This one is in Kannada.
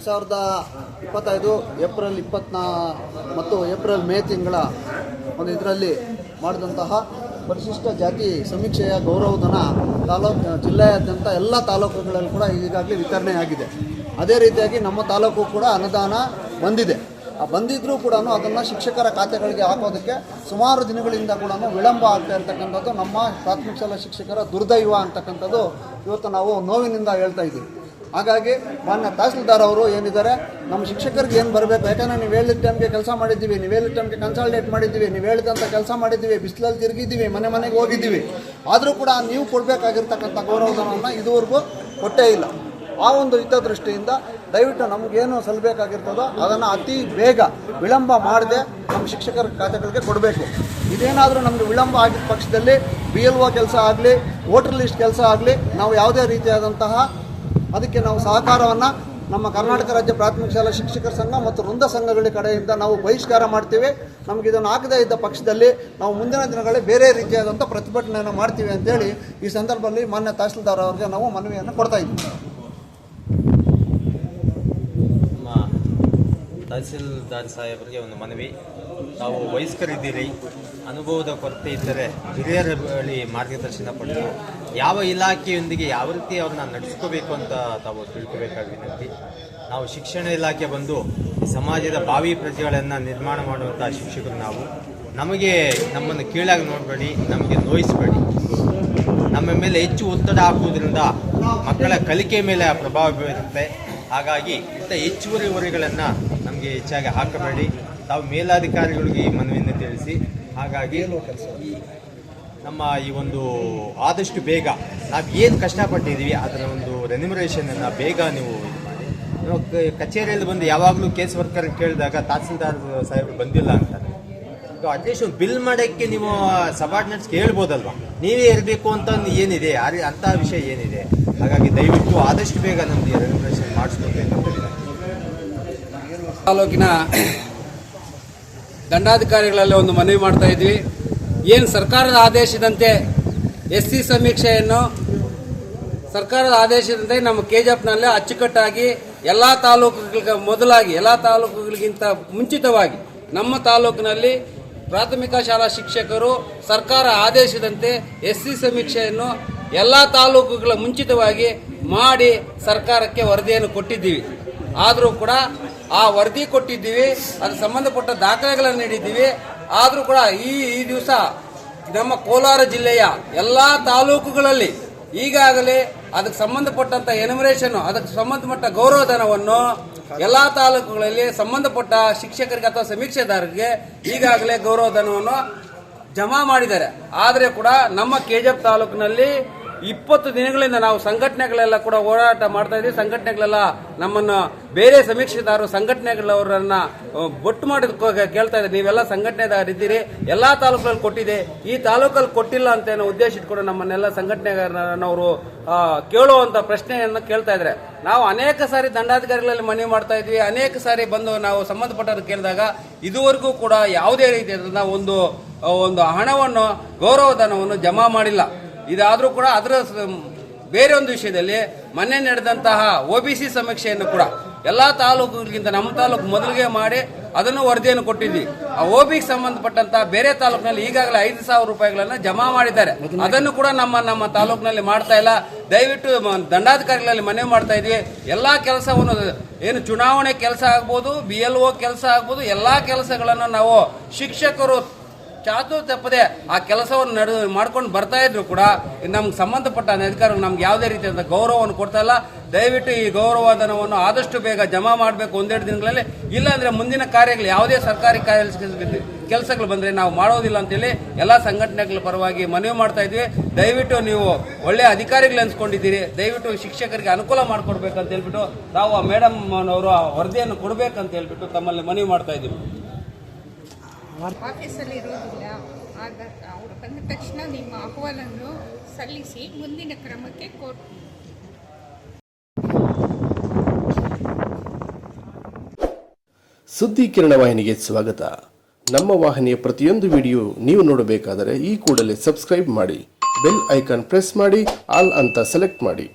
ಎರಡು ಸಾವಿರದ ಇಪ್ಪತ್ತೈದು ಏಪ್ರಿಲ್ ಇಪ್ಪತ್ನಾ ಮತ್ತು ಏಪ್ರಿಲ್ ಮೇ ತಿಂಗಳ ಒಂದು ಇದರಲ್ಲಿ ಮಾಡಿದಂತಹ ಪರಿಶಿಷ್ಟ ಜಾತಿ ಸಮೀಕ್ಷೆಯ ಗೌರವಧನ ತಾಲೂಕು, ಜಿಲ್ಲೆಯಾದ್ಯಂತ ಎಲ್ಲ ತಾಲೂಕುಗಳಲ್ಲಿ ಕೂಡ ಈಗಾಗಲೇ ವಿತರಣೆಯಾಗಿದೆ ಅದೇ ರೀತಿಯಾಗಿ ನಮ್ಮ ತಾಲೂಕು ಕೂಡ ಅನುದಾನ ಬಂದಿದೆ. ಆ ಬಂದಿದ್ರೂ ಕೂಡ ಅದನ್ನು ಶಿಕ್ಷಕರ ಖಾತೆಗಳಿಗೆ ಹಾಕೋದಕ್ಕೆ ಸುಮಾರು ದಿನಗಳಿಂದ ಕೂಡ ವಿಳಂಬ ಆಗ್ತಾ ಇರ್ತಕ್ಕಂಥದ್ದು ನಮ್ಮ ಪ್ರಾಥಮಿಕ ಶಾಲಾ ಶಿಕ್ಷಕರ ದುರ್ದೈವ ಅಂತಕ್ಕಂಥದ್ದು ಇವತ್ತು ನಾವು ನೋವಿನಿಂದ ಹೇಳ್ತಾ ಇದ್ದೀವಿ. ಹಾಗಾಗಿ ಮಾನ್ಯ ತಹಸೀಲ್ದಾರ್ ಅವರು ಏನಿದ್ದಾರೆ, ನಮ್ಮ ಶಿಕ್ಷಕರಿಗೆ ಏನು ಬರಬೇಕು? ಯಾಕಂದರೆ ನೀವು ಹೇಳಿದ ಟೈಮ್ಗೆ ಕೆಲಸ ಮಾಡಿದ್ದೀವಿ, ನೀವು ಹೇಳಿದ ಟೈಮ್ಗೆ ಕನ್ಸಲ್ಟೇಟ್ ಮಾಡಿದ್ದೀವಿ, ನೀವು ಹೇಳಿದಂಥ ಕೆಲಸ ಮಾಡಿದ್ದೀವಿ, ಬಿಸಿಲಲ್ಲಿ ತಿರುಗಿದ್ದೀವಿ, ಮನೆ ಮನೆಗೆ ಹೋಗಿದ್ದೀವಿ. ಆದರೂ ಕೂಡ ನೀವು ಕೊಡಬೇಕಾಗಿರ್ತಕ್ಕಂಥ ಗೌರವಧನವನ್ನು ಇದುವರೆಗೂ ಕೊಟ್ಟೇ ಇಲ್ಲ. ಆ ಒಂದು ಹಿತದೃಷ್ಟಿಯಿಂದ ದಯವಿಟ್ಟು ನಮಗೇನು ಸಲ್ಲಬೇಕಾಗಿರ್ತದೋ ಅದನ್ನು ಅತಿ ಬೇಗ ವಿಳಂಬ ಮಾಡದೆ ನಮ್ಮ ಶಿಕ್ಷಕರ ಖಾತೆಗಳಿಗೆ ಕೊಡಬೇಕು. ಇದೇನಾದರೂ ನಮಗೆ ವಿಳಂಬ ಆಗಿದ್ದ ಪಕ್ಷದಲ್ಲಿ ಬಿ ಎಲ್ ಒ ಕೆಲಸ ಆಗಲಿ ವೋಟರ್ ಲಿಸ್ಟ್ ಕೆಲಸ ಆಗಲಿ, ನಾವು ಯಾವುದೇ ರೀತಿಯಾದಂತಹ ಅದಕ್ಕೆ ನಾವು ಸಹಕಾರವನ್ನು ನಮ್ಮ ಕರ್ನಾಟಕ ರಾಜ್ಯ ಪ್ರಾಥಮಿಕ ಶಾಲಾ ಶಿಕ್ಷಕರ ಸಂಘ ಮತ್ತು ವೃಂದ ಸಂಘಗಳ ಕಡೆಯಿಂದ ನಾವು ಬಹಿಷ್ಕಾರ ಮಾಡ್ತೀವಿ. ನಮ್ಗೆ ಇದನ್ನು ಹಾಕದೇ ಇದ್ದ ಪಕ್ಷದಲ್ಲಿ ನಾವು ಮುಂದಿನ ದಿನಗಳಲ್ಲಿ ಬೇರೆ ರೀತಿಯಾದಂಥ ಪ್ರತಿಭಟನೆಯನ್ನು ಮಾಡ್ತೀವಿ ಅಂತೇಳಿ ಈ ಸಂದರ್ಭದಲ್ಲಿ ಮಾನ್ಯ ತಹಸೀಲ್ದಾರ್ ಅವರಿಗೆ ನಾವು ಮನವಿಯನ್ನು ಕೊಡ್ತಾ ಇದ್ದೀವಿ ತಹಸೀಲ್ದಾರ್ ಸಾಹೇಬರಿಗೆ ಒಂದು ಮನವಿ. ತಾವು ವಯಸ್ಕರಿದ್ದೀರಿ, ಅನುಭವದ ಕೊರತೆ ಇದ್ದರೆ ಹಿರಿಯರ ಬಳಿ ಮಾರ್ಗದರ್ಶನ ಪಡೆದು ಯಾವ ಇಲಾಖೆಯೊಂದಿಗೆ ಯಾವ ರೀತಿ ಅವ್ರನ್ನ ನಡೆಸ್ಕೋಬೇಕು ಅಂತ ತಾವು ತಿಳ್ಕೋಬೇಕಾದ ವಿನಂತಿ. ನಾವು ಶಿಕ್ಷಣ ಇಲಾಖೆ ಬಂದು ಸಮಾಜದ ಭಾವಿ ಪ್ರಜೆಗಳನ್ನು ನಿರ್ಮಾಣ ಮಾಡುವಂಥ ಶಿಕ್ಷಕರು ನಾವು. ನಮಗೆ ನಮ್ಮನ್ನು ಕೀಳಾಗಿ ನೋಡಬೇಡಿ, ನಮಗೆ ನೋಯಿಸಬೇಡಿ. ನಮ್ಮ ಮೇಲೆ ಹೆಚ್ಚು ಒತ್ತಡ ಹಾಕುವುದರಿಂದ ಮಕ್ಕಳ ಕಲಿಕೆ ಮೇಲೆ ಪ್ರಭಾವ ಬೀರುತ್ತೆ. ಹಾಗಾಗಿ ಇಂಥ ಹೆಚ್ಚುವರಿ ಹೊರೆಗಳನ್ನು ನಮಗೆ ಹೆಚ್ಚಾಗಿ ಹಾಕಬೇಡಿ. ತಾವು ಮೇಲಾಧಿಕಾರಿಗಳಿಗೆ ಈ ಮನವಿಯನ್ನು ತಿಳಿಸಿ ಹಾಗಾಗಿ ಈ ನಮ್ಮ ಈ ಒಂದು ಆದಷ್ಟು ಬೇಗ ನಾವು ಏನು ಕಷ್ಟಪಟ್ಟಿದ್ದೀವಿ ಅದರ ಒಂದು ರೆನ್ಯುಮರೇಷನನ್ನು ಬೇಗ ನೀವು ಇದು ಮಾಡಿ. ನಾವು ಕಚೇರಿಯಲ್ಲಿ ಬಂದು ಯಾವಾಗಲೂ ಕೇಸ್ ವರ್ಕರ್ ಕೇಳಿದಾಗ ತಹಸೀಲ್ದಾರ್ ಸಾಹೇಬರು ಬಂದಿಲ್ಲ ಅಂತಾರೆ. ಅಟ್ಲೀಸ್ಟ್ ಒಂದು ಬಿಲ್ ಮಾಡೋಕ್ಕೆ ನೀವು ಸಬಾರ್ಡಿನೇಟ್ಸ್ ಕೇಳ್ಬೋದಲ್ವಾ? ನೀವೇ ಇರಬೇಕು ಅಂತ ಒಂದು ಏನಿದೆ ಆ ಅಂಥ ವಿಷಯ ಏನಿದೆ. ಹಾಗಾಗಿ ದಯವಿಟ್ಟು ಆದಷ್ಟು ಬೇಗ ನಮಗೆ ರೆನ್ಯುಮರೇಷನ್ ಅಂತ ವಿನಂತಿ. ತಾಲೂಕಿನ ದಂಡಾಧಿಕಾರಿಗಳಲ್ಲಿ ಒಂದು ಮನವಿ ಮಾಡ್ತಾ ಇದ್ವಿ. ಏನು ಸರ್ಕಾರದ ಆದೇಶದಂತೆ ಎಸ್ ಸಿ ಸಮೀಕ್ಷೆಯನ್ನು ಸರ್ಕಾರದ ಆದೇಶದಂತೆ ನಮ್ಮ ಕೆ ಕೆಜೆಫ್ನಲ್ಲಿ ಅಚ್ಚುಕಟ್ಟಾಗಿ ಎಲ್ಲ ತಾಲೂಕುಗಳಿಗೆ ಮೊದಲಾಗಿ, ಎಲ್ಲ ತಾಲೂಕುಗಳಿಗಿಂತ ಮುಂಚಿತವಾಗಿ ನಮ್ಮ ತಾಲೂಕಿನಲ್ಲಿ ಪ್ರಾಥಮಿಕ ಶಾಲಾ ಶಿಕ್ಷಕರು ಸರ್ಕಾರ ಆದೇಶದಂತೆ ಎಸ್ ಸಿ ಸಮೀಕ್ಷೆಯನ್ನು ಎಲ್ಲ ತಾಲೂಕುಗಳ ಮುಂಚಿತವಾಗಿ ಮಾಡಿ ಸರ್ಕಾರಕ್ಕೆ ವರದಿಯನ್ನು ಕೊಟ್ಟಿದ್ದೀವಿ. ಆದರೂ ಕೂಡ ಆ ವರದಿ ಕೊಟ್ಟಿದ್ದೀವಿ ಅದಕ್ಕೆ ಸಂಬಂಧಪಟ್ಟ ದಾಖಲೆಗಳನ್ನು ನೀಡಿದ್ದೀವಿ. ಆದರೂ ಕೂಡ ಈ ಈ ದಿವಸ ನಮ್ಮ ಕೋಲಾರ ಜಿಲ್ಲೆಯ ಎಲ್ಲ ತಾಲೂಕುಗಳಲ್ಲಿ ಈಗಾಗಲೇ ಅದಕ್ಕೆ ಸಂಬಂಧಪಟ್ಟಂತ ಎನಿಮರೇಷನ್ ಅದಕ್ಕೆ ಸಂಬಂಧಪಟ್ಟ ಗೌರವಧನವನ್ನು ಎಲ್ಲಾ ತಾಲೂಕುಗಳಲ್ಲಿ ಸಂಬಂಧಪಟ್ಟ ಶಿಕ್ಷಕರಿಗೆ ಅಥವಾ ಸಮೀಕ್ಷೆದಾರರಿಗೆ ಈಗಾಗಲೇ ಗೌರವಧನವನ್ನು ಜಮಾ ಮಾಡಿದ್ದಾರೆ. ಆದರೆ ಕೂಡ ನಮ್ಮ ಕೆಜೆಪ್ ತಾಲೂಕಿನಲ್ಲಿ ಇಪ್ಪತ್ತು ದಿನಗಳಿಂದ ನಾವು ಸಂಘಟನೆಗಳೆಲ್ಲ ಕೂಡ ಹೋರಾಟ ಮಾಡ್ತಾ ಇದ್ದೀವಿ. ಸಂಘಟನೆಗಳೆಲ್ಲ ನಮ್ಮನ್ನು ಬೇರೆ ಸಮೀಕ್ಷೆದಾರರು ಸಂಘಟನೆಗಳವರನ್ನ ಬೊಟ್ಟು ಮಾಡಿದ ಕೇಳ್ತಾ ಇದ್ದಾರೆ. ನೀವೆಲ್ಲ ಸಂಘಟನೆದಾರಿದ್ದೀರಿ ಎಲ್ಲಾ ತಾಲೂಕಲ್ಲಿ ಕೊಟ್ಟಿದೆ. ಈ ತಾಲೂಕಲ್ಲಿ ಕೊಟ್ಟಿಲ್ಲ ಅಂತ ಏನೋ ಉದ್ದೇಶ ಇಟ್ಕೊಂಡು ನಮ್ಮನ್ನೆಲ್ಲ ಸಂಘಟನೆಗಾರನವರು ಕೇಳುವಂತ ಪ್ರಶ್ನೆಯನ್ನು ಕೇಳ್ತಾ ಇದ್ದಾರೆ. ನಾವು ಅನೇಕ ಸಾರಿ ದಂಡಾಧಿಕಾರಿಗಳಲ್ಲಿ ಮನವಿ ಮಾಡ್ತಾ ಇದ್ವಿ. ಅನೇಕ ಸಾರಿ ಬಂದು ನಾವು ಸಂಬಂಧಪಟ್ಟವ್ರು ಕೇಳಿದಾಗ ಇದುವರೆಗೂ ಕೂಡ ಯಾವುದೇ ರೀತಿಯಾದ ಒಂದು ಒಂದು ಹಣವನ್ನು, ಗೌರವಧನವನ್ನು ಜಮಾ ಮಾಡಿಲ್ಲ. ಇದಾದರೂ ಕೂಡ ಅದರ ಬೇರೆ ಒಂದು ವಿಷಯದಲ್ಲಿ ಮೊನ್ನೆ ನಡೆದಂತಹ ಒ ಬಿ ಸಿ ಸಮೀಕ್ಷೆಯನ್ನು ಕೂಡ ಎಲ್ಲ ತಾಲೂಕುಗಳಿಗಿಂತ ನಮ್ಮ ತಾಲೂಕು ಮೊದಲಿಗೆ ಮಾಡಿ ಅದನ್ನು ವರದಿಯನ್ನು ಕೊಟ್ಟಿದ್ವಿ. ಆ ಒ ಬಿಗೆ ಸಂಬಂಧಪಟ್ಟಂತಹ ಬೇರೆ ತಾಲೂಕಿನಲ್ಲಿ ಈಗಾಗಲೇ ಐದು ಸಾವಿರ ರೂಪಾಯಿಗಳನ್ನು ಜಮಾ ಮಾಡಿದ್ದಾರೆ. ಅದನ್ನು ಕೂಡ ನಮ್ಮ ನಮ್ಮ ತಾಲೂಕಿನಲ್ಲಿ ಮಾಡ್ತಾ ಇಲ್ಲ. ದಯವಿಟ್ಟು ದಂಡಾಧಿಕಾರಿಗಳಲ್ಲಿ ಮನವಿ ಮಾಡ್ತಾ ಇದ್ವಿ. ಎಲ್ಲ ಕೆಲಸವನ್ನು, ಏನು ಚುನಾವಣೆ ಕೆಲಸ ಆಗ್ಬೋದು, ಬಿ ಎಲ್ ಒ ಕೆಲಸ ಆಗ್ಬೋದು, ಎಲ್ಲ ಕೆಲಸಗಳನ್ನು ನಾವು ಶಿಕ್ಷಕರು ಚಾತು ತಪ್ಪದೆ ಆ ಕೆಲಸವನ್ನು ನಡೆ ಮಾಡ್ಕೊಂಡು ಬರ್ತಾ ಇದ್ರು ಕೂಡ ನಮ್ಗೆ ಸಂಬಂಧಪಟ್ಟ ಅಧಿಕಾರಿಗಳು ನಮ್ಗೆ ಯಾವುದೇ ರೀತಿಯಾದ ಗೌರವವನ್ನು ಕೊಡ್ತಾ ಇಲ್ಲ. ದಯವಿಟ್ಟು ಈ ಗೌರವಧನವನ್ನು ಆದಷ್ಟು ಬೇಗ ಜಮಾ ಮಾಡಬೇಕು ಒಂದೆರಡು ದಿನಗಳಲ್ಲಿ. ಇಲ್ಲಾಂದ್ರೆ ಮುಂದಿನ ಕಾರ್ಯಗಳು ಯಾವುದೇ ಸರ್ಕಾರಿ ಕಾರ್ಯ ಕೆಲಸಗಳು ಬಂದ್ರೆ ನಾವು ಮಾಡೋದಿಲ್ಲ ಅಂತೇಳಿ ಎಲ್ಲ ಸಂಘಟನೆಗಳ ಪರವಾಗಿ ಮನವಿ ಮಾಡ್ತಾ ಇದ್ವಿ. ದಯವಿಟ್ಟು ನೀವು ಒಳ್ಳೆ ಅಧಿಕಾರಿಗಳು ಅನ್ಸ್ಕೊಂಡಿದ್ದೀರಿ. ದಯವಿಟ್ಟು ಶಿಕ್ಷಕರಿಗೆ ಅನುಕೂಲ ಮಾಡಿಕೊಡ್ಬೇಕಂತ ಹೇಳ್ಬಿಟ್ಟು ನಾವು ಆ ಮೇಡಮ್ ಅವರು ವರದಿಯನ್ನು ಕೊಡಬೇಕಂತ ಹೇಳ್ಬಿಟ್ಟು ತಮ್ಮಲ್ಲಿ ಮನವಿ ಮಾಡ್ತಾ ಇದ್ದೀವಿ. ಆಫೀಸಲ್ಲಿ ಇರೋದಿಲ್ಲ. ಆಗ ಅವರು ಬಂದ ತಕ್ಷಣ ನಿಮ್ಮ ಅಹವಾಲನ್ನು ಸಲ್ಲಿಸಿ ಮುಂದಿನ ಕ್ರಮಕ್ಕೆ ಕೋರ್ಟ್ ಸುದ್ದಿ ಕಿರಣ ವಾಹಿನಿಗೆ ಸ್ವಾಗತ. ನಮ್ಮ ವಾಹಿನಿಯ ಪ್ರತಿಯೊಂದು ವಿಡಿಯೋ ನೀವು ನೋಡಬೇಕಾದರೆ ಈ ಕೂಡಲೇ ಸಬ್ಸ್ಕ್ರೈಬ್ ಮಾಡಿ, ಬೆಲ್ ಐಕಾನ್ ಪ್ರೆಸ್ ಮಾಡಿ, ಆಲ್ ಅಂತ ಸೆಲೆಕ್ಟ್ ಮಾಡಿ.